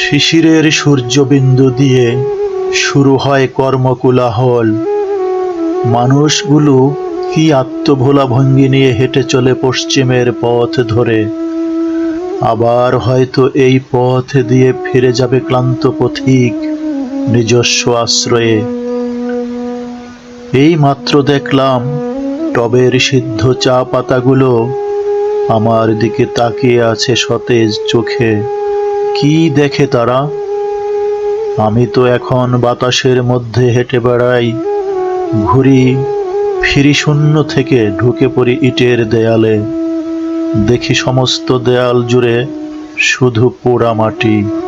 শিশিরের সূর্যবিন্দু দিয়ে শুরু হয় কর্মকুলাহল। মানুষগুলো কি আত্মভোলা ভঙ্গি নিয়ে হেঁটে চলে পশ্চিমের পথ ধরে, আবার হয়তো এই পথ দিয়ে ফিরে যাবে ক্লান্ত পথিক নিজস্ব আশ্রয়ে। এই মাত্র দেখলাম টবের সিদ্ধ চা পাতাগুলো আমার দিকে তাকিয়ে আছে সতেজ চোখে। কি দেখে তারা? আমি তো এখন বাতাসের মধ্যে হেঁটে বেড়াই, ঘুরি, ফিরি শূন্য থেকে ঢুকে পড়ি ইটের দেয়ালে। দেখি সমস্ত দেয়াল জুড়ে শুধু পোড়া মাটি।